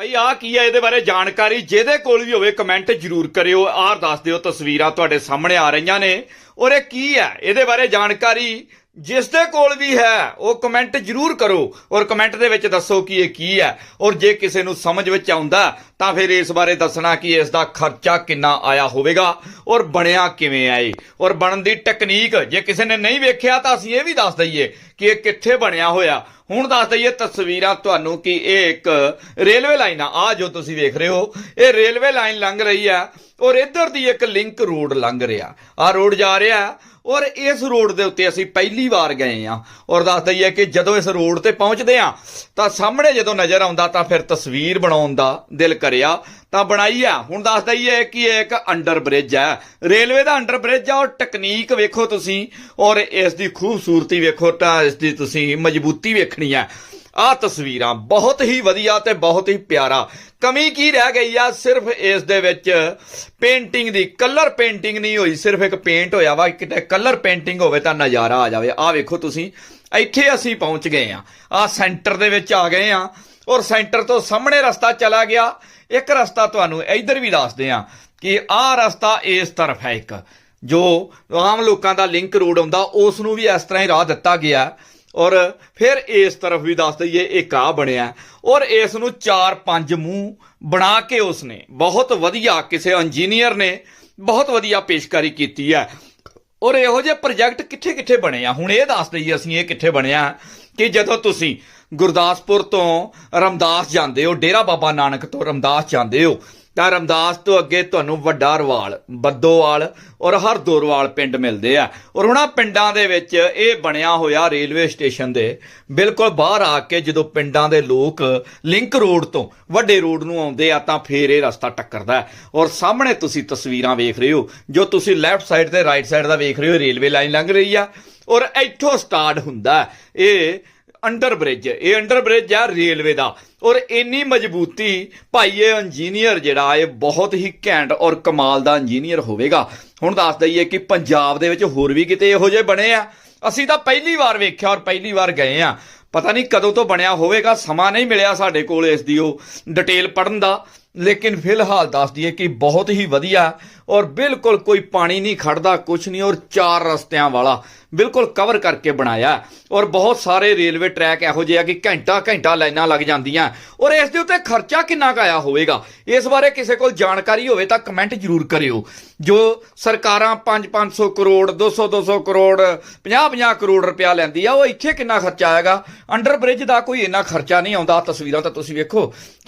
ਭਾਈ ਆ ਕੀ ਹੈ ਇਹਦੇ ਬਾਰੇ ਜਾਣਕਾਰੀ ਜਿਹਦੇ ਕੋਲ ਵੀ ਹੋਵੇ ਕਮੈਂਟ ਜਰੂਰ ਕਰਿਓ। ਆਹ ਦੱਸ ਦਿਓ, ਤਸਵੀਰਾਂ ਤੁਹਾਡੇ ਸਾਹਮਣੇ ਆ ਰਹੀਆਂ ਨੇ। ਔਰ ਇਹ ਕੀ ਹੈ ਇਹਦੇ ਬਾਰੇ ਜਾਣਕਾਰੀ ਜਿਸ ਦੇ ਕੋਲ ਵੀ ਹੈ, ਉਹ ਕਮੈਂਟ ਜਰੂਰ ਕਰੋ। ਔਰ ਕਮੈਂਟ ਦੇ ਵਿੱਚ ਦੱਸੋ ਕਿ ਇਹ ਕੀ ਹੈ ਔਰ ਜੇ ਕਿਸੇ ਨੂੰ ਸਮਝ ਵਿੱਚ ਆਉਂਦਾ, ਤਾਂ ਫਿਰ ਇਸ ਬਾਰੇ ਦੱਸਣਾ ਕਿ ਇਸ ਦਾ ਖਰਚਾ ਕਿੰਨਾ ਆਇਆ ਹੋਵੇਗਾ। ਔਰ ਬਣਿਆ ਕਿਵੇਂ ਹੈ ਇਹ? ਔਰ ਬਣਨ ਦੀ ਟੈਕਨੀਕ ਜੇ ਕਿਸੇ ਨੇ ਨਹੀਂ ਵੇਖਿਆ, ਤਾਂ ਅਸੀਂ ਇਹ ਵੀ ਦੱਸ ਦਈਏ ਕਿ ਇਹ ਕਿੱਥੇ ਬਣਿਆ ਹੋਇਆ। ਹੁਣ ਦੱਸ ਦਈਏ ਤਸਵੀਰਾਂ ਤੁਹਾਨੂੰ ਕਿ ਇਹ ਇੱਕ ਰੇਲਵੇ ਲਾਈਨ ਆ। ਆ ਜੋ ਤੁਸੀਂ ਵੇਖ ਰਹੇ ਹੋ, ਇਹ ਰੇਲਵੇ ਲਾਈਨ ਲੰਘ ਰਹੀ ਆ ਔਰ ਇੱਧਰ ਦੀ ਇੱਕ ਲਿੰਕ ਰੋਡ ਲੰਘ ਰਿਹਾ। ਆ ਰੋਡ ਜਾ ਰਿਹਾ ਔਰ ਇਸ ਰੋਡ ਦੇ ਉੱਤੇ ਅਸੀਂ ਪਹਿਲੀ ਵਾਰ ਗਏ ਆ। ਔਰ ਦੱਸ ਦਈਏ ਕਿ ਜਦੋਂ ਇਸ ਰੋਡ ਤੇ ਪਹੁੰਚਦੇ ਆ, ਤਾਂ ਸਾਹਮਣੇ ਜਦੋਂ ਨਜ਼ਰ ਆਉਂਦਾ ਤਾਂ ਫਿਰ ਤਸਵੀਰ ਬਣਾਉਣ ਦਾ ਦਿਲ ਕਰਿਆ। ਤਾਂ ਬਣਾਈ ਆ। ਹੁਣ ਦੱਸ ਦਈਏ ਕਿ ਇਹ ਇੱਕ ਅੰਡਰ ਬ੍ਰਿਜ ਹੈ ਰੇਲਵੇ ਦਾ ਅੰਡਰ ਬ੍ਰਿਜ ਆ ਔਰ ਟੈਕਨੀਕ ਵੇਖੋ ਤੁਸੀਂ, ਔਰ ਇਸ ਦੀ ਖੂਬਸੂਰਤੀ ਵੇਖੋ ਤਾਂ ਇਸ ਦੀ ਤੁਸੀਂ ਮਜ਼ਬੂਤੀ ਵੇਖਣੀ ਆ। ਆ ਤਸਵੀਰਾਂ ਬਹੁਤ ਹੀ ਵਧੀਆ ਤੇ ਬਹੁਤ ਹੀ ਪਿਆਰਾ। ਕਮੀ ਕੀ ਰਹਿ ਗਈ ਆ, ਸਿਰਫ ਇਸ ਦੇ ਵਿੱਚ ਪੇਂਟਿੰਗ ਦੀ ਕਲਰ ਪੇਂਟਿੰਗ ਨਹੀਂ ਹੋਈ, ਸਿਰਫ ਇੱਕ ਪੇਂਟ ਹੋਇਆ ਵਾ ਕਿਤੇ ਕਲਰ ਪੇਂਟਿੰਗ ਹੋਵੇ ਤਾਂ ਨਜ਼ਾਰਾ ਆ ਜਾਵੇ। ਆ ਵੇਖੋ ਤੁਸੀਂ, ਇੱਥੇ ਅਸੀਂ ਪਹੁੰਚ ਗਏ ਆ। ਆ ਸੈਂਟਰ ਦੇ ਵਿੱਚ ਆ ਗਏ ਆ, ਔਰ ਸੈਂਟਰ ਤੋਂ ਸਾਹਮਣੇ ਰਸਤਾ ਚਲਾ ਗਿਆ। ਇੱਕ ਰਸਤਾ ਤੁਹਾਨੂੰ ਇੱਧਰ ਵੀ ਦੱਸਦੇ ਆ ਕਿ ਆਹ ਰਸਤਾ ਇਸ ਤਰਫ ਹੈ ਇੱਕ, ਜੋ ਆਮ ਲੋਕਾਂ ਦਾ ਲਿੰਕ ਰੋਡ ਆਉਂਦਾ ਉਸ ਨੂੰ ਵੀ ਇਸ ਤਰ੍ਹਾਂ ਹੀ ਰਾਹ ਦਿੱਤਾ ਗਿਆ। ਔਰ ਫਿਰ ਇਸ ਤਰਫ ਵੀ ਦੱਸ ਦਈਏ, ਇੱਕ ਆ ਬਣਿਆ। ਔਰ ਇਸ ਨੂੰ 4-5 ਮੂੰਹ ਬਣਾ ਕੇ ਉਸਨੇ ਬਹੁਤ ਵਧੀਆ ਕਿਸੇ ਇੰਜੀਨੀਅਰ ਨੇ ਬਹੁਤ ਵਧੀਆ ਪੇਸ਼ਕਾਰੀ ਕੀਤੀ ਹੈ। ਔਰ ਇਹੋ ਜਿਹੇ ਪ੍ਰੋਜੈਕਟ ਕਿੱਥੇ ਕਿੱਥੇ ਬਣੇ ਆ? ਹੁਣ ਇਹ ਦੱਸ ਦਈਏ ਅਸੀਂ ਇਹ ਕਿੱਥੇ ਬਣਿਆ ਕਿ ਜਦੋਂ ਤੁਸੀਂ ਗੁਰਦਾਸਪੁਰ ਤੋਂ ਰਮਦਾਸ ਜਾਂਦੇ ਹੋ, ਡੇਰਾ ਬਾਬਾ ਨਾਨਕ ਤੋਂ ਰਮਦਾਸ ਜਾਂਦੇ ਹੋ। ਤਾਂ ਰਮਦਾਸ ਤੋਂ ਅੱਗੇ ਤੁਹਾਨੂੰ ਵੱਡਾ ਰਵਾਲ, ਬੱਦੋਵਾਲ ਔਰ ਹਰਦੋਰਵਾਲ ਪਿੰਡ ਮਿਲਦੇ ਆ। ਔਰ ਉਹਨਾਂ ਪਿੰਡਾਂ ਦੇ ਵਿੱਚ ਇਹ ਬਣਿਆ ਹੋਇਆ ਰੇਲਵੇ ਸਟੇਸ਼ਨ ਦੇ ਬਿਲਕੁਲ ਬਾਹਰ ਆ ਕੇ ਜਦੋਂ ਪਿੰਡਾਂ ਦੇ ਲੋਕ ਲਿੰਕ ਰੋਡ ਤੋਂ ਵੱਡੇ ਰੋਡ ਨੂੰ ਆਉਂਦੇ ਆ ਤਾਂ ਫੇਰ ਇਹ ਰਸਤਾ ਟੱਕਰਦਾ ਔਰ ਸਾਹਮਣੇ ਤੁਸੀਂ ਤਸਵੀਰਾਂ ਵੇਖ ਰਹੇ ਹੋ, ਜੋ ਤੁਸੀਂ ਲੈਫਟ ਸਾਈਡ ਤੇ ਰਾਈਟ ਸਾਈਡ ਦਾ ਵੇਖ ਰਹੇ ਹੋ, ਰੇਲਵੇ ਲਾਈਨ ਲੰਘ ਰਹੀ ਆ। ਔਰ ਇੱਥੋਂ ਸਟਾਰਟ ਹੁੰਦਾ ਇਹ ਅੰਡਰ ਬ੍ਰਿਜ ਇਹ ਅੰਡਰ ਬ੍ਰਿਜ ਆ ਰੇਲਵੇ ਦਾ। ਔਰ ਇੰਨੀ ਮਜ਼ਬੂਤੀ, ਭਾਈ ਇਹ ਇੰਜੀਨੀਅਰ ਜਿਹੜਾ, ਇਹ ਬਹੁਤ ਹੀ ਘੈਂਟ ਔਰ ਕਮਾਲ ਦਾ ਇੰਜੀਨੀਅਰ ਹੋਵੇਗਾ। ਹੁਣ ਦੱਸ ਦਈਏ ਕਿ ਪੰਜਾਬ ਦੇ ਵਿੱਚ ਹੋਰ ਵੀ ਕਿਤੇ ਇਹੋ ਜਿਹੇ ਬਣੇ ਆ? ਅਸੀਂ ਤਾਂ ਪਹਿਲੀ ਵਾਰ ਵੇਖਿਆ ਔਰ ਪਹਿਲੀ ਵਾਰ ਗਏ ਆ। ਪਤਾ ਨਹੀਂ ਕਦੋਂ ਤੋਂ ਬਣਿਆ ਹੋਵੇਗਾ, ਸਮਾਂ ਨਹੀਂ ਮਿਲਿਆ ਸਾਡੇ ਕੋਲ ਇਸ ਦੀ ਉਹ ਡਿਟੇਲ ਪੜਨ ਦਾ। ਲੇਕਿਨ ਫਿਲਹਾਲ ਦੱਸ ਦਈਏ ਕਿ ਬਹੁਤ ਹੀ ਵਧੀਆ ਔਰ ਬਿਲਕੁਲ ਕੋਈ ਪਾਣੀ ਨਹੀਂ ਖੜਦਾ, ਕੁਛ ਨਹੀਂ ਔਰ ਚਾਰ ਰਸਤਿਆਂ ਵਾਲਾ ਬਿਲਕੁਲ ਕਵਰ ਕਰਕੇ ਬਣਾਇਆ ਔਰ ਬਹੁਤ ਸਾਰੇ ਰੇਲਵੇ ਟਰੈਕ ਇਹੋ ਜਿਹੇ ਆ ਕਿ ਘੰਟਾ ਘੰਟਾ ਲਾਈਨਾਂ ਲੱਗ ਜਾਂਦੀਆਂ ਔਰ ਇਸ ਦੇ ਉੱਤੇ ਖਰਚਾ ਕਿੰਨਾ ਕੁ ਆਇਆ ਹੋਵੇਗਾ? ਇਸ ਬਾਰੇ ਕਿਸੇ ਕੋਲ ਜਾਣਕਾਰੀ ਹੋਵੇ ਤਾਂ ਕਮੈਂਟ ਜ਼ਰੂਰ ਕਰਿਓ। ਜੋ ਸਰਕਾਰਾਂ 5-500 ਕਰੋੜ 200-200 ਕਰੋੜ 50-50 ਕਰੋੜ ਰੁਪਇਆ ਲੈਂਦੀ ਆ, ਉਹ ਇੱਥੇ ਕਿੰਨਾ ਖਰਚਾ ਆਏਗਾ? ਅੰਡਰ ਬ੍ਰਿਜ ਦਾ ਕੋਈ ਇੰਨਾ ਖਰਚਾ ਨਹੀਂ ਆਉਂਦਾ, ਤਸਵੀਰਾਂ ਤਾਂ ਤੁਸੀਂ ਵੇਖੋ।